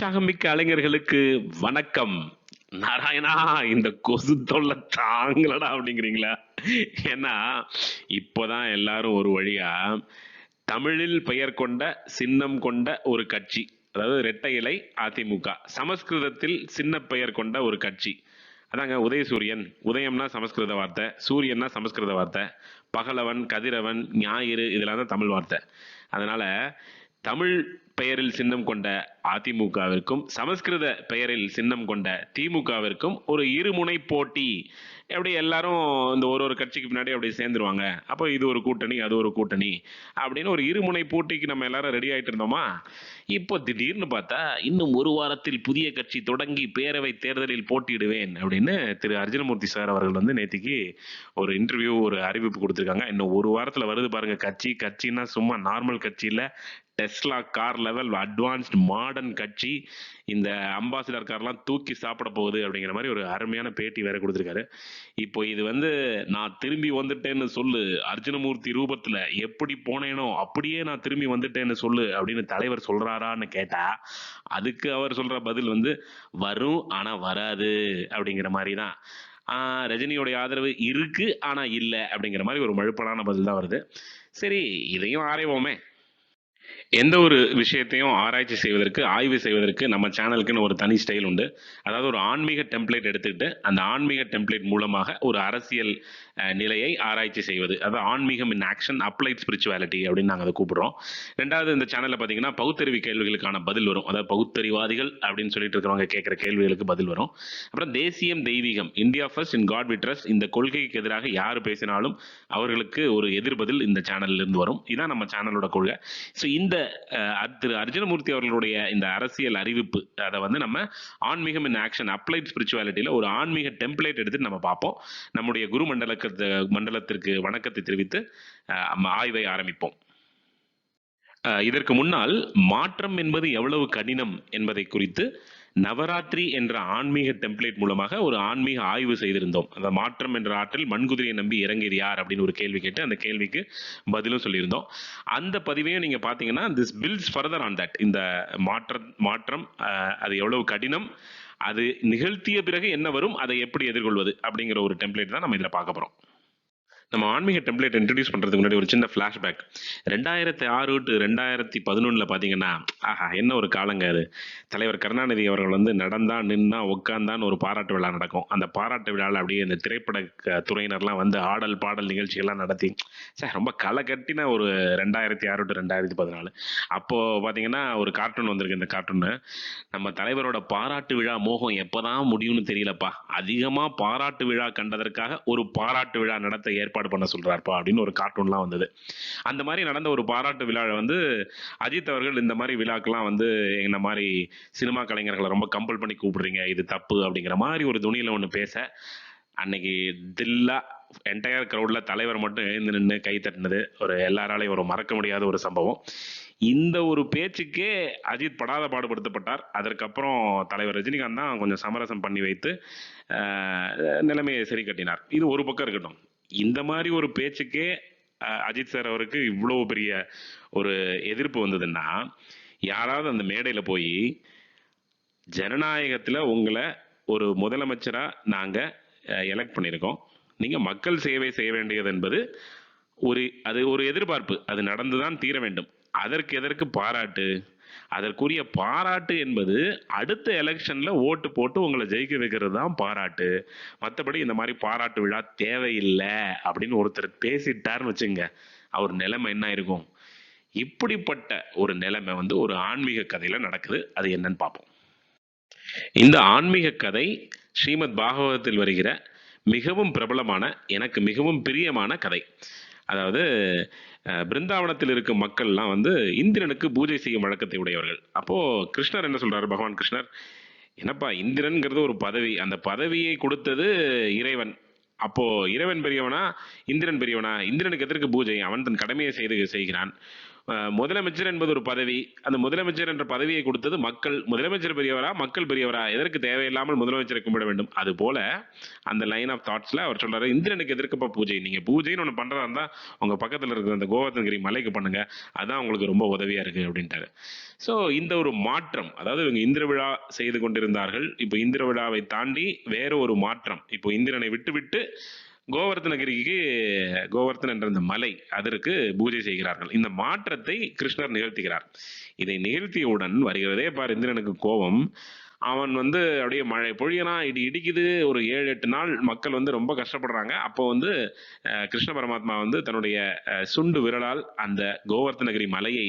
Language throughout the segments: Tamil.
உற்சாகமிக்க அலைஞர்களுக்கு வணக்கம். நாராயணா இந்த கொசு தொல்லை தாங்களடா அப்படிங்கிறீங்களா? ஏன்னா இப்போதான் எல்லாரும் ஒரு வழியா தமிழில் பெயர் கொண்ட சின்னம் கொண்ட ஒரு கட்சி. அதாவது இரட்டை இலை அதிமுக. சமஸ்கிருதத்தில் சின்ன பெயர் கொண்ட ஒரு கட்சி. அதாங்க உதயசூரியன். உதயம்னா சமஸ்கிருத வார்த்தை. சூரியன்னா சமஸ்கிருத வார்த்தை. பகலவன் கதிரவன் ஞாயிறு இதெல்லாம் தான் தமிழ் வார்த்தை. அதனால தமிழ் பெயரில் சின்னம் கொண்ட அதிமுகவிற்கும் சமஸ்கிருத பெயரில் சின்னம் கொண்ட திமுகவிற்கும் ஒரு இருமுனை போட்டி. எப்படி எல்லாரும் இந்த ஒரு ஒரு கட்சிக்கு பின்னாடி அப்படி சேர்ந்துருவாங்க. அப்போ இது ஒரு கூட்டணி அது ஒரு கூட்டணி அப்படின்னு ஒரு இருமுனை போட்டிக்கு நம்ம எல்லாரும் ரெடி ஆகிட்டு இருந்தோமா? இப்போ திடீர்னு பார்த்தா இன்னும் ஒரு வாரத்தில் புதிய கட்சி தொடங்கி பேரவை தேர்தலில் போட்டியிடுவேன் அப்படின்னு திரு அர்ஜுனமூர்த்தி சார் அவர்கள் வந்து நேற்றுக்கு ஒரு இன்டர்வியூ ஒரு அறிவிப்பு கொடுத்துருக்காங்க. இன்னும் ஒரு வாரத்தில் வருது பாருங்க. கட்சி கட்சின்னா சும்மா நார்மல் கட்சியில் Tesla car level advanced modern கட்சி இந்த அம்பாசிடர் கார்லாம் தூக்கி சாப்பிட போகுது அப்படிங்கிற மாதிரி ஒரு அருமையான பேட்டி வேற கொடுத்துருக்காரு. இப்போ இது வந்து நான் திரும்பி வந்துட்டேன்னு சொல்லு அர்ஜுனமூர்த்தி ரூபத்துல எப்படி போனேனோ அப்படியே நான் திரும்பி வந்துட்டேன்னு சொல்லு அப்படின்னு தலைவர் சொல்றாரான்னு கேட்டா அதுக்கு அவர் சொல்ற பதில் வந்து வரும் ஆனா வராது அப்படிங்கிற மாதிரி தான். ரஜினியோடைய ஆதரவு இருக்கு ஆனா இல்லை அப்படிங்கிற மாதிரி ஒரு மழுப்பலான பதில் தான் வருது. சரி இதையும் ஆராய்வோமே. எந்த ஒரு விஷயத்தையும் ஆராய்ச்சி செய்வதற்கு ஆய்வு செய்வதற்கு நம்ம சேனலுக்குன்னு ஒரு தனி ஸ்டைல் உண்டு. அதாவது ஒரு ஆன்மீக டெம்ப்ளேட் எடுத்துக்கிட்டு அந்த ஆன்மீக டெம்ப்ளேட் மூலமாக ஒரு அரசியல் நிலையை ஆராய்ச்சி செய்வது. அதாவது ஆன்மீகம் இன் ஆக்ஷன் அப்ளைட் ஸ்பிரிச்சுவாலிட்டி அப்படின்னு நாங்கள் அதை கூப்பிடுறோம். ரெண்டாவது இந்த சேனலில் பார்த்தீங்கன்னா பகுத்தறிவு கேள்விகளுக்கான பதில் வரும். அதாவது பகுத்தறிவாதிகள் அப்படின்னு சொல்லிட்டு இருக்கிறவங்க கேட்குற கேள்விகளுக்கு பதில் வரும். அப்புறம் தேசியம் தெய்வீகம் India first in God we trust இந்த கொள்கைக்கு எதிராக யார் பேசினாலும் அவர்களுக்கு ஒரு எதிர்பதில் இந்த சேனல்ல இருந்து வரும். இதான் நம்ம சேனலோட கொள்கை. ஸோ இந்த திரு அர்ஜுனமூர்த்தி அவர்களுடைய இந்த அரசியல் அறிவிப்பு அதை வந்து நம்ம ஆன்மீகம் இன் ஆக்ஷன் அப்ளைட் ஸ்பிரிச்சுவாலிட்டியில் ஒரு ஆன்மீக டெம்ப்ளேட் எடுத்து நம்ம பார்ப்போம். நம்முடைய குருமண்டலக்கு மண்டலத்திற்கு வணக்கத்தை தெரிவித்து ஆய்வை ஆரம்பிப்போம். இதற்கு முன்னால் மாற்றம் என்பது எவ்வளவு கடினம் என்பதை குறித்து நவராத்திரி என்ற ஆன்மீக டெம்ப்ளேட் மூலமாக ஒரு ஆன்மீக ஆய்வு செய்திருந்தோம். அந்த மாற்றம் என்ற ஆற்றில் மண்குதிரையை நம்பி இறங்கியது யார் அப்படின்னு ஒரு கேள்வி கேட்டு அந்த கேள்விக்கு பதிலும் சொல்லியிருந்தோம். அந்த பதிவையும் நீங்க பாத்தீங்கன்னா this builds further on that இந்த மாற்ற மாற்றம் அது எவ்வளவு கடினம் அது நிகழ்த்திய பிறகு என்ன வரும்? அதை எப்படி எதிர்கொள்வது? அப்படிங்கிற ஒரு டெம்ப்ளேட் தான் நம்ம இதில் பார்க்க போறோம். நம்ம ஆன்மீக டெம்ப்ளேட் இன்ட்ரடியூஸ் பண்றதுக்கு முன்னாடி ஒரு சின்ன ஃப்ளாஷ்பேக் ரெண்டாயிரத்தி ஆறு டு ரெண்டாயிரத்தி பதினொன்றில் பார்த்தீங்கன்னா ஆஹா என்ன ஒரு காலங்க அது. தலைவர் கருணாநிதி அவர்கள் வந்து நடந்தா நின்னா உட்காந்தான்னு ஒரு பாராட்டு விழா நடக்கும். அந்த பாராட்டு விழாவில் அப்படியே இந்த திரைப்பட துறையினர்லாம் வந்து ஆடல் பாடல் நிகழ்ச்சிகள்லாம் நடத்தி சார் ரொம்ப களை கட்டின ஒரு ரெண்டாயிரத்தி ஆறு டு ரெண்டாயிரத்தி பதினாலு. அப்போ பார்த்தீங்கன்னா ஒரு கார்ட்டூன் வந்திருக்கு இந்த கார்ட்டூன்னு நம்ம தலைவரோட பாராட்டு விழா மோகம் எப்பதான் முடியும்னு தெரியலப்பா. அதிகமா பாராட்டு விழா கண்டதற்காக ஒரு பாராட்டு விழா நடத்த ஏற்பாடு பண்ண சொல்கிறார்ப்பா அப்படின்னு ஒரு கார்ட்டூன்லாம் வந்தது. அந்த மாதிரி நடந்த ஒரு பாராட்டு விழாவை வந்து அஜித் அவர்கள் இந்த மாதிரி விழாக்கெல்லாம் வந்து இந்த மாதிரி சினிமா கலைஞர்களை ரொம்ப கம்பல் பண்ணி கூப்பிடுறீங்க இது தப்பு அப்படிங்கிற மாதிரி ஒரு துணியில் ஒன்று பேச அன்னைக்கு தில்லா என்டையர் க்ரௌடில் தலைவர் மட்டும் எழுந்து நின்று கை தட்டினது. ஒரு எல்லாராலையும் ஒரு மறக்க முடியாத ஒரு சம்பவம். இந்த ஒரு பேச்சுக்கே அஜித் படாத பாடுபடுத்தப்பட்டார். அதற்கப்புறம் தலைவர் ரஜினிகாந்த் தான் கொஞ்சம் சமரசம் பண்ணி வைத்து நிலைமையை சரி கட்டினார். இது ஒரு பக்கம் இருக்கட்டும். இந்த மாதிரி ஒரு பேச்சுக்கே அஜித் சார் அவருக்கு இவ்வளோ பெரிய ஒரு எதிர்ப்பு வந்ததுன்னா யாராவது அந்த மேடையில் போய் ஜனநாயகத்தில் உங்களை ஒரு முதலமைச்சராக நாங்கள் எலெக்ட் பண்ணியிருக்கோம் நீங்கள் மக்கள் சேவை செய்ய வேண்டியது என்பது ஒரு அது ஒரு எதிர்பார்ப்பு. அது நடந்துதான் தீர வேண்டும். அதற்கு எதற்கு பாராட்டு? அதற்குரிய பாராட்டு என்பது அடுத்த எலெக்ஷன்ல ஓட்டு போட்டு உங்களை ஜெயிக்க வைக்கிறது தான் பாராட்டு. மற்றபடி இந்த மாதிரி பாராட்டு விழா தேவையில்லை அப்படின்னு ஒருத்தர் பேசிட்டாருன்னு வச்சுங்க அவர் நிலைமை என்ன இருக்கும் இப்படிப்பட்ட ஒரு நிலைமை வந்து ஒரு ஆன்மீக கதையில நடக்குது. அது என்னன்னு பார்ப்போம். இந்த ஆன்மீக கதை ஸ்ரீமத் பாகவதத்தில் வருகிற மிகவும் பிரபலமான எனக்கு மிகவும் பிரியமான கதை. அதாவது பிருந்தாவனத்தில் இருக்கும் மக்கள்லாம் வந்து இந்திரனுக்கு பூஜை செய்யும் வழக்கத்தை உடையவர்கள். அப்போ கிருஷ்ணர் என்ன சொல்றாரு பகவான் கிருஷ்ணர்? என்னப்பா இந்திரன்கிறது ஒரு பதவி. அந்த பதவியை கொடுத்தது இறைவன். அப்போ இறைவன் பெரியவனா இந்திரன் பெரியவனா? இந்திரனுக்கு எதற்கு பூஜை? அவன் தன் கடமையை செய்து செய்கிறான். முதலமைச்சர் என்பது ஒரு பதவி. அந்த முதலமைச்சர் என்ற பதவியை கொடுத்தது மக்கள். முதலமைச்சர் பெரியவரா? மக்கள் பெரியவரா? எதற்கு தேவையில்லாமல் முதலமைச்சரை கும்பிட வேண்டும்? அது போல அந்த லைன் ஆஃப் தாட்ஸ்ல அவர் சொல்றாரு இந்திரனுக்கு எதிர்க்கப்பா பூஜை. நீங்க பூஜைன்னு ஒன்று பண்றதா இருந்தா உங்க பக்கத்துல இருக்கிற அந்த கோவர்தனகிரி மலைக்கு பண்ணுங்க. அதான் உங்களுக்கு ரொம்ப உதவியா இருக்கு அப்படின்ட்டாரு. ஸோ இந்த ஒரு மாற்றம் அதாவது இவங்க இந்திர விழா செய்து கொண்டிருந்தார்கள். இப்போ இந்திர விழாவை தாண்டி வேற ஒரு மாற்றம். இப்போ இந்திரனை விட்டு விட்டு கோவர்த்தனகிரிக்கு கோவர்த்தன் என்ற இந்த மலை அதற்கு பூஜை செய்கிறார்கள். இந்த மாற்றத்தை கிருஷ்ணர் நிகழ்த்துகிறார். இதை நிகழ்த்தியவுடன் வருகிறதே பார் இந்திரனுக்கு கோபம். அவன் வந்து அப்படியே மழை பொழியனா இடி இடிக்குது. ஒரு ஏழு எட்டு நாள் மக்கள் வந்து ரொம்ப கஷ்டப்படுறாங்க. அப்போ வந்து கிருஷ்ண பரமாத்மா வந்து தன்னுடைய சுண்டு விரலால் அந்த கோவர்த்தனகிரி மலையை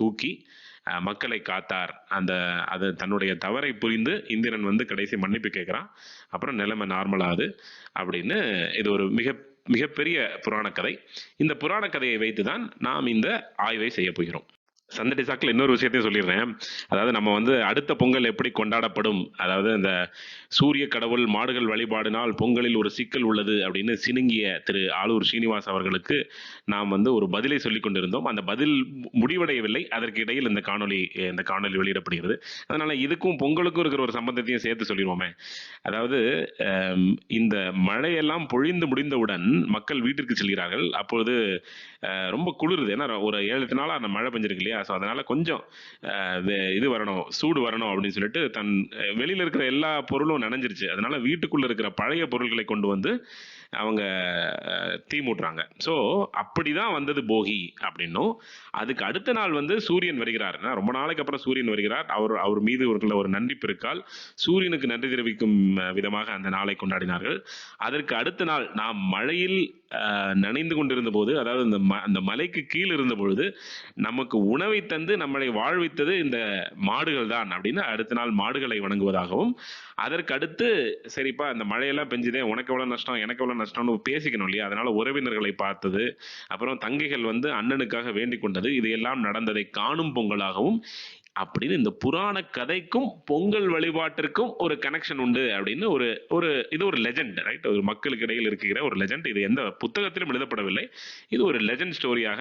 தூக்கி மக்களை காத்தார். அந்த அது தன்னுடைய தவறை புரிந்து இந்திரன் வந்து கடைசி மன்னிப்பு கேட்குறான். அப்புறம் நிலைமை நார்மலாகுது அப்படின்னு இது ஒரு மிக மிகப்பெரிய புராணக்கதை. இந்த புராண கதையை வைத்து தான் நாம் இந்த ஆய்வை செய்ய போகிறோம். சந்தடி சாக்கில் இன்னொரு விஷயத்தையும் சொல்லிடுறேன். அதாவது நம்ம வந்து அடுத்த பொங்கல் எப்படி கொண்டாடப்படும்? அதாவது இந்த சூரிய கடவுள் மாடுகள் வழிபாடினால் பொங்கலில் ஒரு சிக்கல் உள்ளது அப்படின்னு சினுங்கிய திரு ஆளூர் ஸ்ரீனிவாஸ் அவர்களுக்கு நாம் வந்து ஒரு பதிலை சொல்லிக் கொண்டிருந்தோம். அந்த பதில் முடிவடையவில்லை. அதற்கு இடையில் இந்த காணொலி இந்த காணொளி வெளியிடப்படுகிறது. அதனால் இதுக்கும் பொங்கலுக்கும் இருக்கிற ஒரு சம்பந்தத்தையும் சேர்த்து சொல்லிடுவோமே. அதாவது இந்த மழையெல்லாம் பொழிந்து முடிந்தவுடன் மக்கள் வீட்டிற்கு செல்கிறார்கள். அப்பொழுது ரொம்ப குளிருது. ஏன்னா ஒரு ஏழு எட்டு அந்த மழை பெஞ்சிருக்கு இல்லையா? ஸோ அதனால கொஞ்சம் இது வரணும் சூடு வரணும் அப்படின்னு சொல்லிட்டு தன் வெளியில் வெளியில இருக்கிற எல்லா பொருளும் நனைஞ்சிருச்சு. அதனால வீட்டுக்குள்ள இருக்கிற பழைய பொருட்களை கொண்டு வந்து அவங்க தீ மூட்டுறாங்க ஸோ அப்படி தான் வந்தது போகி அப்படின்னும். அதுக்கு அடுத்த நாள் வந்து சூரியன் வருகிறார். ரொம்ப நாளைக்கு அப்புறம் சூரியன் வருகிறார். அவர் அவர் மீது ஒரு ஒரு நன்றி பெருக்கால் சூரியனுக்கு நன்றி தெரிவிக்கும் விதமாக அந்த நாளை கொண்டாடினார்கள். அதற்கு அடுத்த நாள் நாம் மழையில் நனைந்து கொண்டிருந்த போது அதாவது இந்த ம- அந்த மலைக்கு கீழ் இருந்த பொழுது நமக்கு உணவை தந்து நம்மளை வாழ்வித்தது இந்த மாடுகள் தான் அப்படின்னு அடுத்த நாள் மாடுகளை வணங்குவதாகவும் அதற்கு அடுத்து சரிப்பா இந்த மழையெல்லாம் பெஞ்சுதே உனக்கு எவ்வளோ நஷ்டம் எனக்கு எவ்வளோ நஷ்டம்னு பேசிக்கணும் இல்லையா? அதனால உறவினர்களை பார்த்தது அப்புறம் தங்கைகள் வந்து அண்ணனுக்காக வேண்டிக் கொண்டது இது எல்லாம் நடந்ததை காணும் பொங்கலாகவும் அப்படின்னு இந்த புராண கதைக்கும் பொங்கல் வழிபாட்டிற்கும் ஒரு கனெக்ஷன் உண்டு அப்படின்னு ஒரு ஒரு இது ஒரு லெஜெண்ட் ரைட் ஒரு மக்களுக்கு இடையில் இருக்கிற ஒரு லெஜெண்ட் இது எந்த புத்தகத்திலும் எழுதப்படவில்லை. இது ஒரு லெஜெண்ட் ஸ்டோரியாக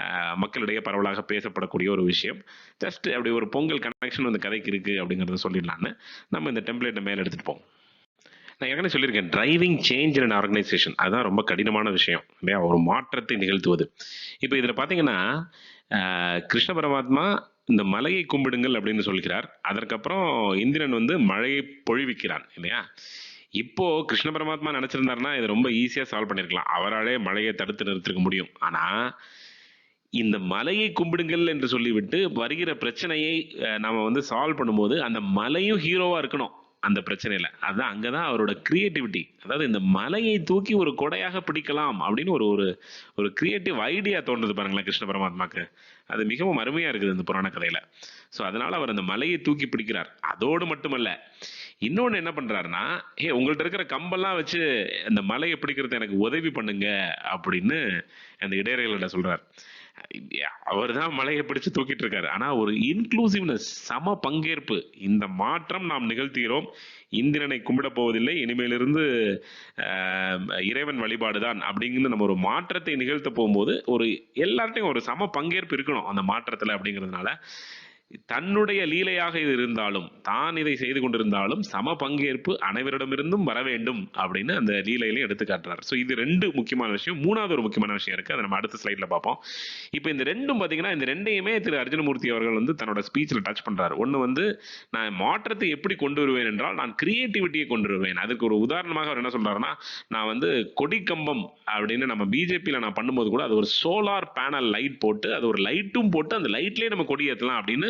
ஆஹ், மக்களிடையே பரவலாக பேசப்படக்கூடிய ஒரு விஷயம். ஜஸ்ட் அப்படி ஒரு பொங்கல் கனெக்ஷன் அந்த கதைக்கு இருக்கு அப்படிங்கறத சொல்லிடலான்னு. நம்ம இந்த டெம்ப்ளேட்டை மேல எடுத்துட்டு போவோம். நான் ஏற்கனவே சொல்லியிருக்கேன் டிரைவிங் சேஞ்ச் இன் ஆர்கனைசேஷன் அதுதான் ரொம்ப கடினமான விஷயம் இல்லையா? ஒரு மாற்றத்தை நிகழ்த்துவது. இப்போ இதில் பார்த்தீங்கன்னா கிருஷ்ண பரமாத்மா இந்த மலையை கும்பிடுங்கள் அப்படின்னு சொல்கிறார். அதற்கப்புறம் இந்திரன் வந்து மழையை பொழிவிக்கிறான் இல்லையா? இப்போ கிருஷ்ண பரமாத்மா நினைச்சிருந்தாருன்னா இதை ரொம்ப ஈஸியாக சால்வ் பண்ணியிருக்கலாம் அவராலே மழையை தடுத்து நிறுத்திருக்க முடியும். ஆனால் இந்த மலையை கும்பிடுங்கள் என்று சொல்லிவிட்டு வருகிற பிரச்சனையை நாம் வந்து சால்வ் பண்ணும்போது அந்த மலையும் ஹீரோவாக இருக்கணும். அந்த பிரச்சனையில. அதான் அங்கதான் அவரோட க்ரியேட்டிவிட்டி அதாவது இந்த மலையை தூக்கி ஒரு கொடையாக பிடிக்கலாம் அப்படின்னு ஒரு ஒரு ஒரு கிரியேட்டிவ் ஐடியா தோன்றுது பாருங்களேன் கிருஷ்ண பரமாத்மாக்கு. அது மிகவும் அருமையாக இருக்குது இந்த புராண கதையில். ஸோ அதனால் அவர் அந்த மலையை தூக்கி பிடிக்கிறார். அதோடு மட்டுமல்ல இன்னொன்று என்ன பண்ணுறாருன்னா ஏ உங்கள்கிட்ட இருக்கிற கம்பெல்லாம் வச்சு அந்த மலையை பிடிக்கிறது எனக்கு உதவி பண்ணுங்க அப்படின்னு அந்த இடையர்களிட சொல்கிறார் அவர் தான் மலையை பிடிச்சு தூக்கிட்டு இருக்காரு. ஆனா ஒரு இன்க்ளூசிவ்னஸ் சம பங்கேற்பு இந்த மாற்றம் நாம் நிகழ்த்துகிறோம். இந்திரனை கும்பிட போவதில்லை இனிமேலிருந்து இறைவன் இறைவன் வழிபாடுதான் அப்படிங்கிற நம்ம ஒரு மாற்றத்தை நிகழ்த்த போகும்போது ஒரு எல்லார்ட்டையும் ஒரு சம பங்கேற்பு இருக்கணும் அந்த மாற்றத்துல அப்படிங்கிறதுனால. தன்னுடைய லீலையாக இது இருந்தாலும் தான் இதை செய்து கொண்டிருந்தாலும் சம பங்கேற்பு அனைவரிடமிருந்தும் வர வேண்டும் அப்படின்னு அந்த லீலையிலையும் எடுத்து காட்டுறாரு. ஸோ இது ரெண்டு முக்கியமான விஷயம். மூணாவது ஒரு முக்கியமான விஷயம் இருக்கு. அதை நம்ம அடுத்த ஸ்லைட்ல பார்ப்போம். இப்போ இந்த ரெண்டும் பார்த்தீங்கன்னா இந்த ரெண்டையுமே திரு அர்ஜுனமூர்த்தி அவர்கள் வந்து தன்னோட ஸ்பீச்சில் டச் பண்றாரு. ஒன்று வந்து நான் மாற்றத்தை எப்படி கொண்டு வருவேன் என்றால் நான் கிரியேட்டிவிட்டியை கொண்டு வருவேன். அதுக்கு ஒரு உதாரணமாக அவர் என்ன சொல்றாருன்னா நான் வந்து கொடிக்கம்பம் அப்படின்னு நம்ம பிஜேபியில் நான் பண்ணும்போது கூட அது ஒரு சோலார் பேனல் லைட் போட்டு அது ஒரு லைட்டும் போட்டு அந்த லைட்லேயே நம்ம கொடி ஏற்றலாம் அப்படின்னு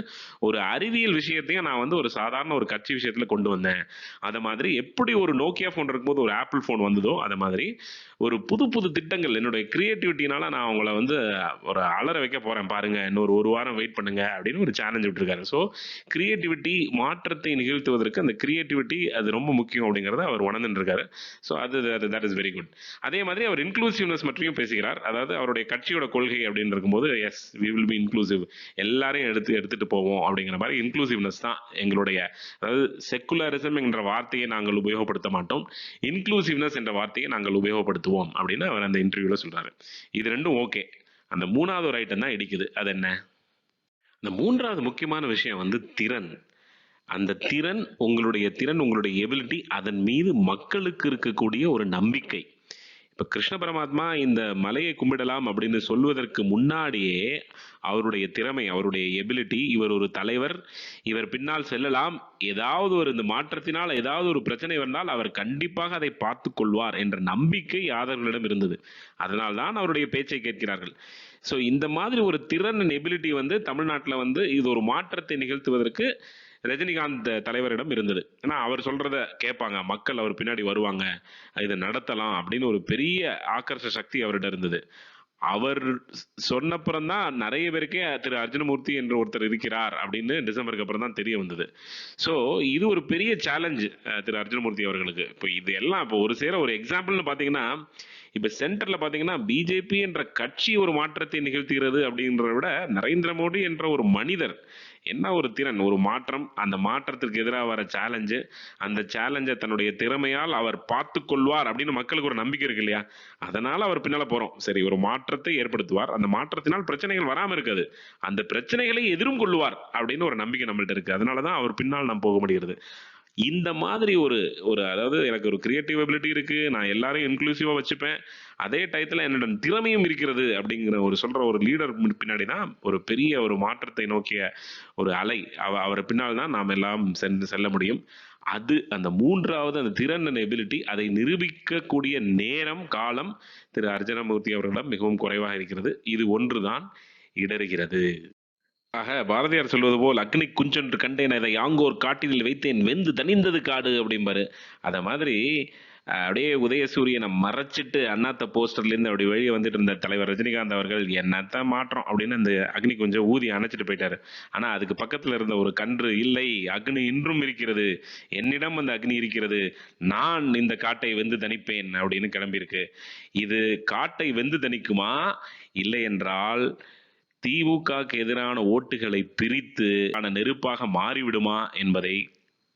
ஒரு அறிவியல் விஷயத்தையும் நான் வந்து ஒரு சாதாரண ஒரு கட்சி விஷயத்துல கொண்டு வந்தேன். அதை மாதிரி எப்படி ஒரு நோக்கியா ஃபோன் இருக்கும்போது ஒரு ஆப்பிள் ஃபோன் வந்ததோ அத மாதிரி ஒரு புது புது திட்டங்கள் என்னுடைய கிரியேட்டிவிட்டினால நான் அவங்கள வந்து ஒரு அலற வைக்க போறேன். பாருங்க இன்னொரு ஒரு வாரம் வெயிட் பண்ணுங்க அப்படின்னு ஒரு சேலஞ்ச் விட்டுருக்காரு. ஸோ கிரியேட்டிவிட்டி மாற்றத்தை நிகழ்த்துவதற்கு அந்த கிரியேட்டிவிட்டி அது ரொம்ப முக்கியம் அப்படிங்கிறத அவர் உணர்ந்துட்டு இருக்காரு ஸோ அது அது தட் இஸ் வெரி குட் அதே மாதிரி அவர் இன்க்ளூசிவ்னஸ் பற்றியும் பேசுகிறார். அதாவது அவருடைய கட்சியோட கொள்கை அப்படின்னு இருக்கும்போது yes we will be inclusive எல்லாரையும் எடுத்து எடுத்துட்டு போவோம். அப்படிங்கிற மாதிரி இன்க்ளூசிவ்னஸ் தான் எங்களுடைய அதாவது செக்குலரிசம் என்ற வார்த்தையை நாங்கள் உபயோகப்படுத்த மாட்டோம். இன்க்ளூசிவ்னஸ் என்ற வார்த்தையை நாங்கள் உபயோகப்படுத்துவோம் அப்படின்னு அவர் அந்த இன்டர்வியூவில் சொல்றாரு. இது ரெண்டும் ஓகே அந்த மூணாவது ஒரு ஐட்டம் தான் இடிக்குது. அது என்ன? இந்த மூன்றாவது முக்கியமான விஷயம் வந்து திறன். அந்த திறன் உங்களுடைய திறன் உங்களுடைய எபிலிட்டி அதன் மீது மக்களுக்கு இருக்கக்கூடிய ஒரு நம்பிக்கை. இப்போ கிருஷ்ண பரமாத்மா இந்த மலையை கும்பிடலாம் அப்படின்னு சொல்வதற்கு முன்னாடியே அவருடைய திறமை அவருடைய எபிலிட்டி இவர் ஒரு தலைவர் இவர் பின்னால் செல்லலாம். ஏதாவது ஒரு இந்த மாற்றத்தினால் ஏதாவது ஒரு பிரச்சனை வந்தால் அவர் கண்டிப்பாக அதை பார்த்து கொள்வார் என்ற நம்பிக்கை யாதவர்களிடம் இருந்தது. அதனால் தான் அவருடைய பேச்சை கேட்கிறார்கள். ஸோ இந்த மாதிரி ஒரு திறன் எபிலிட்டி வந்து தமிழ்நாட்டில் வந்து இது ஒரு மாற்றத்தை நிகழ்த்துவதற்கு ரஜினிகாந்த் தலைவரிடம் இருந்தது. ஏன்னா அவர் சொல்றத கேட்பாங்க. மக்கள் அவர் பின்னாடி வருவாங்க. இதை நடத்தலாம் அப்படின்னு ஒரு பெரிய ஆக்கர்ஷ சக்தி அவர்கிட்ட இருந்தது. அவர் சொன்னப்புறம் தான் நிறைய பேருக்கே திரு அர்ஜுனமூர்த்தி என்று ஒருத்தர் இருக்கிறார் அப்படின்னு டிசம்பருக்கு அப்புறம் தான் தெரிய வந்தது. ஸோ இது ஒரு பெரிய சேலஞ்ச் திரு அர்ஜுனமூர்த்தி அவர்களுக்கு. இப்போ இது எல்லாம் இப்போ ஒரு சேர ஒரு எக்ஸாம்பிள்னு பார்த்தீங்கன்னா இப்போ சென்டரில் பார்த்தீங்கன்னா பிஜேபி என்ற கட்சி ஒரு மாற்றத்தை நிகழ்த்துகிறது அப்படின்றத விட நரேந்திர மோடி என்ற ஒரு மனிதர் என்ன ஒரு திறன் ஒரு மாற்றம்? அந்த மாற்றத்திற்கு எதிராக வர சேலஞ்சு அந்த சேலஞ்சை தன்னுடைய திறமையால் அவர் பார்த்து கொள்வார் அப்படின்னு மக்களுக்கு ஒரு நம்பிக்கை இருக்கு இல்லையா? அதனால் அவர் பின்னால் போகிறோம் சரி ஒரு மாற்றத்தை ஏற்படுத்துவார். அந்த மாற்றத்தினால் பிரச்சனைகள் வராமல் இருக்காது. அந்த பிரச்சனைகளை எதிரும் கொள்வார் அப்படின்னு ஒரு நம்பிக்கை நம்மள்ட்ட அதனால தான் அவர் பின்னால் நாம் போக முடிகிறது. இந்த மாதிரி ஒரு ஒரு அதாவது எனக்கு ஒரு கிரியேட்டிவ் எபிலிட்டி இருக்குது நான் எல்லாரையும் இன்க்ளூசிவாக வச்சுப்பேன். அதே டயத்தில் என்னோட திறமையும் இருக்கிறது அப்படிங்கிற ஒரு சொல்கிற ஒரு லீடர் பின்னாடி தான் ஒரு பெரிய ஒரு மாற்றத்தை நோக்கிய ஒரு அலை. அவ அவர் பின்னால் தான் நாம் எல்லாம் சென்று செல்ல முடியும். அது அந்த மூன்றாவது அந்த திறன் எபிலிட்டி அதை நிரூபிக்கக்கூடிய நேரம் காலம் திரு அர்ஜுனமூர்த்தி அவர்களிடம் மிகவும் குறைவாக இருக்கிறது. இது ஒன்று தான் இடறுகிறது. ஆக பாரதியார் சொல்வது போல் அக்னி குஞ்சென்று கண்டேன் அதை யாங்கோர் காட்டினில் வைத்தேன் வெந்து தணிந்தது காடு அப்படிம்பாரு. அதை மாதிரி அப்படியே உதயசூரியனை மறைச்சிட்டு அண்ணாத்த போஸ்டர்லேருந்து அப்படி வெளியே வந்துட்டு இருந்த தலைவர் ரஜினிகாந்த் அவர்கள் என்னத்த மாற்றம்? அப்படின்னு அந்த அக்னி கொஞ்சம் ஊதி அணைச்சிட்டு போயிட்டாரு. ஆனால் அதுக்கு பக்கத்தில் இருந்த ஒரு கன்று இல்லை அக்னி இன்றும் இருக்கிறது. என்னிடம் அந்த அக்னி இருக்கிறது. நான் இந்த காட்டை வெந்து தணிப்பேன் அப்படின்னு கிளம்பியிருக்கு. இது காட்டை வெந்து தணிக்குமா? இல்லை என்றால் திமுகக்கு எதிரான ஓட்டுகளை பிரித்து ஆன நெருப்பாக மாறிவிடுமா என்பதை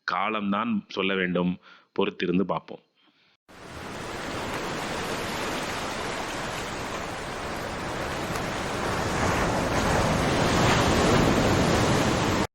காலம்தான் சொல்ல வேண்டும். பொறுத்திருந்து பார்ப்போம்.